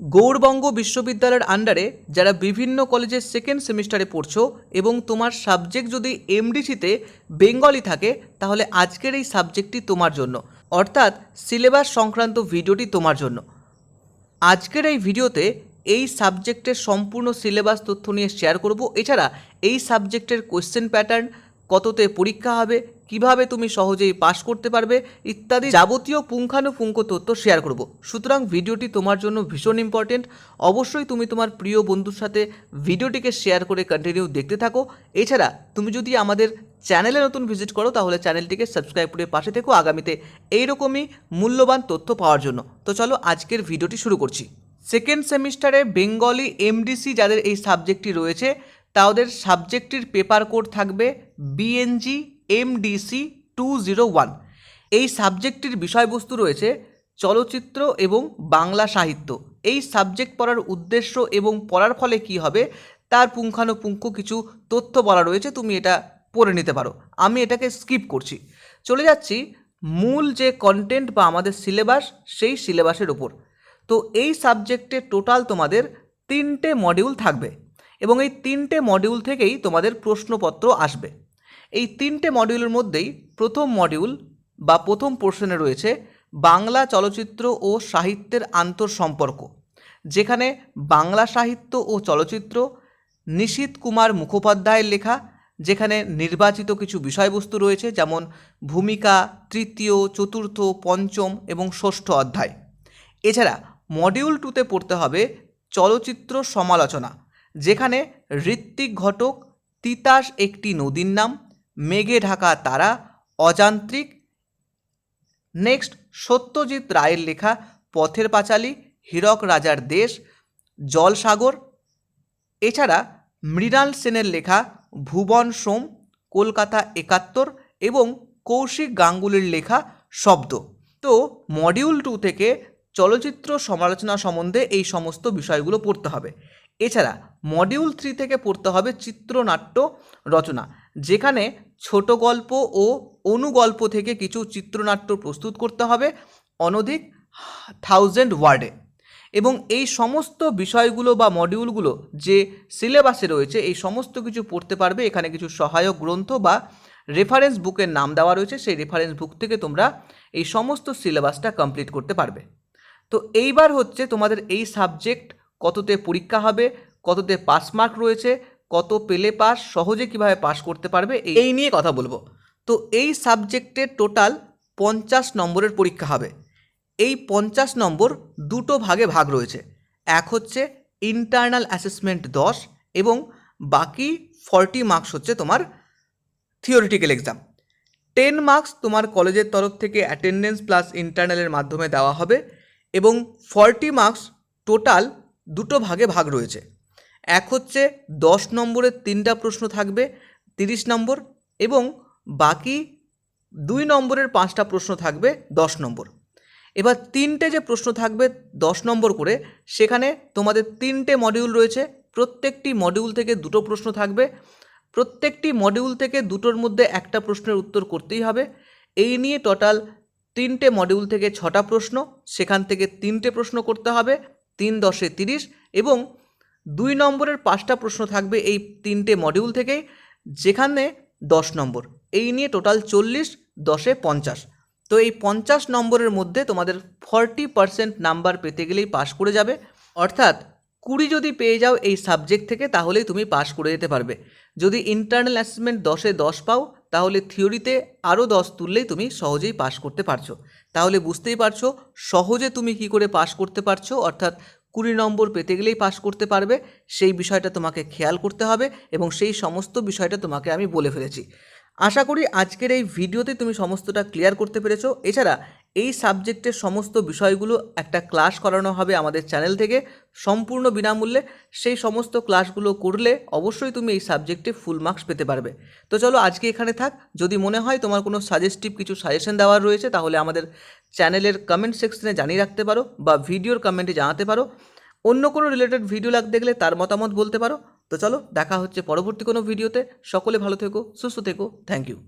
গৌড়বঙ্গ বিশ্ববিদ্যালয়ের আন্ডারে যারা বিভিন্ন কলেজের সেকেন্ড সেমিস্টারে পড়ছো এবং তোমার সাবজেক্ট যদি এমডিসিতে বেঙ্গলি থাকে, তাহলে আজকের এই সাবজেক্টটি তোমার জন্য। অর্থাৎ সিলেবাস সংক্রান্ত ভিডিওটি তোমার জন্য। আজকের এই ভিডিওতে এই সাবজেক্টের সম্পূর্ণ সিলেবাস তথ্য নিয়ে শেয়ার করব। এছাড়া এই সাবজেক্টের কোশ্চেন প্যাটার্ন কততে পরীক্ষা হবে, কীভাবে তুমি সহজেই পাস করতে পারবে ইত্যাদি যাবতীয় পুঙ্খানুপুঙ্খ তথ্য শেয়ার করব। সুতরাং ভিডিওটি তোমার জন্য ভীষণ ইম্পর্টেন্ট অবশ্যই তুমি তোমার প্রিয় বন্ধুর সাথে ভিডিওটিকে শেয়ার করে কন্টিনিউ দেখতে থাকো। এছাড়া তুমি যদি আমাদের চ্যানেলে নতুন ভিজিট করো, তাহলে চ্যানেলটিকে সাবস্ক্রাইব করে পাশে থেকো আগামীতে এইরকমই মূল্যবান তথ্য পাওয়ার জন্য। তো চলো আজকের ভিডিওটি শুরু করছি। সেকেন্ড সেমিস্টারে বেঙ্গলি এমডিসি যাদের এই সাবজেক্টটি রয়েছে, তাদের সাবজেক্টটির পেপার কোড থাকবে BNG MDC two zero one এই সাবজেক্টটির বিষয়বস্তু রয়েছে চলচ্চিত্র এবং বাংলা সাহিত্য। এই সাবজেক্ট পড়ার উদ্দেশ্য এবং পড়ার ফলে কি হবে, তার পুঙ্খানুপুঙ্খ কিছু তথ্য বলা রয়েছে, তুমি এটা পড়ে নিতে পারো। আমি এটাকে স্কিপ করছি। চলে যাচ্ছি, মূল যে কন্টেন্ট বা আমাদের সিলেবাস সেই সিলেবাসের ওপর তো এই সাবজেক্টে টোটাল তোমাদের তিনটে মডিউল থাকবে এবং এই তিনটে মডিউল থেকেই তোমাদের প্রশ্নপত্র আসবে। এই তিনটে মডিউলের মধ্যেই প্রথম মডিউল বা প্রথম পোর্শনে রয়েছে বাংলা চলচ্চিত্র ও সাহিত্যের আন্তঃসম্পর্ক, যেখানে বাংলা সাহিত্য ও চলচ্চিত্র, নিশীত কুমার মুখোপাধ্যায়ের লেখা, যেখানে নির্বাচিত কিছু বিষয়বস্তু রয়েছে যেমন ভূমিকা, তৃতীয়, চতুর্থ, পঞ্চম এবং ষষ্ঠ অধ্যায়। এছাড়া মডিউল টুতে পড়তে হবে চলচ্চিত্র সমালোচনা, যেখানে ঋত্বিক ঘটক তিতাস একটি নদীর নাম মেঘে ঢাকা তারা অযান্ত্রিক। নেক্সট, সত্যজিৎ রায়ের লেখা পথের পাঁচালী, হীরক রাজার দেশ, জলসাগর। এছাড়া মৃণাল সেনের লেখা ভুবন সোম, কলকাতা একাত্তর এবং কৌশিক গাঙ্গুলির লেখা শব্দ। তো মডিউল টু থেকে চলচ্চিত্র সমালোচনা সম্বন্ধে এই সমস্ত বিষয়গুলো পড়তে হবে। এছাড়া মডিউল থ্রি থেকে পড়তে হবে চিত্রনাট্য রচনা। যেখানে ছোট গল্প ও অনুগল্প থেকে কিছু চিত্রনাট্য প্রস্তুত করতে হবে, অনধিক থাউজেন্ড ওয়ার্ডে এবং এই সমস্ত বিষয়গুলো বা মডিউলগুলো যে সিলেবাসে রয়েছে, এই সমস্ত কিছু পড়তে পারবে। এখানে কিছু সহায়ক গ্রন্থ বা রেফারেন্স বুকের নাম দেওয়া রয়েছে। সেই রেফারেন্স বুক থেকে তোমরা এই সমস্ত সিলেবাসটা কমপ্লিট করতে পারবে। তো এইবার হচ্ছে তোমাদের এই সাবজেক্ট কততে পরীক্ষা হবে, কততে পাস মার্ক রয়েছে কত পেলে পাস, সহজে কীভাবে পাস করতে পারবে, এই- নিয়ে কথা বলব। তো এই সাবজেক্টে টোটাল পঞ্চাশ নম্বরের পরীক্ষা হবে। এই পঞ্চাশ নম্বর দুটো ভাগে ভাগ রয়েছে। এক হচ্ছে ইন্টারনাল অ্যাসেসমেন্ট দশ এবং বাকি ফর্টি মার্কস হচ্ছে তোমার থিওরিটিক্যাল এক্সাম টেন মার্কস তোমার কলেজের তরফ থেকে অ্যাটেন্ডেন্স প্লাস ইন্টারনালের মাধ্যমে দেওয়া হবে এবং ফর্টি মার্কস টোটাল দুটো ভাগে ভাগ রয়েছে। এক হচ্ছে দশ নম্বরের তিনটা প্রশ্ন থাকবে, তিরিশ নম্বর এবং বাকি দুই নম্বরের পাঁচটা প্রশ্ন থাকবে দশ নম্বর। এবার তিনটে যে প্রশ্ন থাকবে দশ নম্বর করে, সেখানে তোমাদের তিনটে মডিউল রয়েছে, প্রত্যেকটি মডিউল থেকে দুটো প্রশ্ন থাকবে। প্রত্যেকটি মডিউল থেকে দুটোর মধ্যে একটা প্রশ্নের উত্তর করতেই হবে। এই নিয়ে টোটাল তিনটে মডিউল থেকে ছটা প্রশ্ন, সেখান থেকে তিনটে প্রশ্ন করতে হবে, তিন দশে তিরিশ এবং দুই নম্বরের পাঁচটা প্রশ্ন থাকবে এই তিনটে মডিউল থেকে, যেখানে দশ নম্বর। এই নিয়ে টোটাল চল্লিশ, দশে পঞ্চাশ। তো এই পঞ্চাশ নম্বরের মধ্যে তোমাদের ফর্টি পার্সেন্ট নাম্বার পেতে গেলেই পাশ করে যাবে। অর্থাৎ কুড়ি যদি পেয়ে যাও এই সাবজেক্ট থেকে, তাহলেই তুমি পাশ করে যেতে পারবে। যদি ইন্টারনাল অ্যাসেসমেন্ট দশে দশ পাও, তাহলে থিওরিতে আরও দশ তুললেই তুমি সহজেই পাশ করতে পারছ। তাহলে বুঝতেই পারছ সহজে তুমি কি করে পাশ করতে পারছ, অর্থাৎ কুড়ি নম্বর পেতে গেলেই পাশ করতে পারবে। সেই বিষয়টা তোমাকে খেয়াল করতে হবে এবং সেই সমস্ত বিষয়টা তোমাকে আমি বলে ফেলেছি। আশা করি আজকের এই ভিডিওতে তুমি সমস্তটা ক্লিয়ার করতে পেরেছ। এছাড়া এই সাবজেক্টের সমস্ত বিষয়গুলো একটা ক্লাস করানো হবে আমাদের চ্যানেল থেকে সম্পূর্ণ বিনামূল্যে। সেই সমস্ত ক্লাসগুলো করলে অবশ্যই তুমি এই সাবজেক্টে ফুল মার্কস পেতে পারবে। তো চলো আজকে এখানে থাক। যদি মনে হয় তোমার কোনো সাজেস্টিভ কিছু সাজেশন দেওয়ার রয়েছে, তাহলে আমাদের চ্যানেলের কমেন্ট সেকশনে জানিয়ে রাখতে পারো বা ভিডিওর কমেন্টে জানাতে পারো। অন্য কোনো রিলেটেড ভিডিও লাগ দেখলে তার মতামত বলতে পারো। তো চলো, দেখা হচ্ছে পরবর্তী কোনো ভিডিওতে সকলে ভালো থেকো, সুস্থ থেকো। Thank you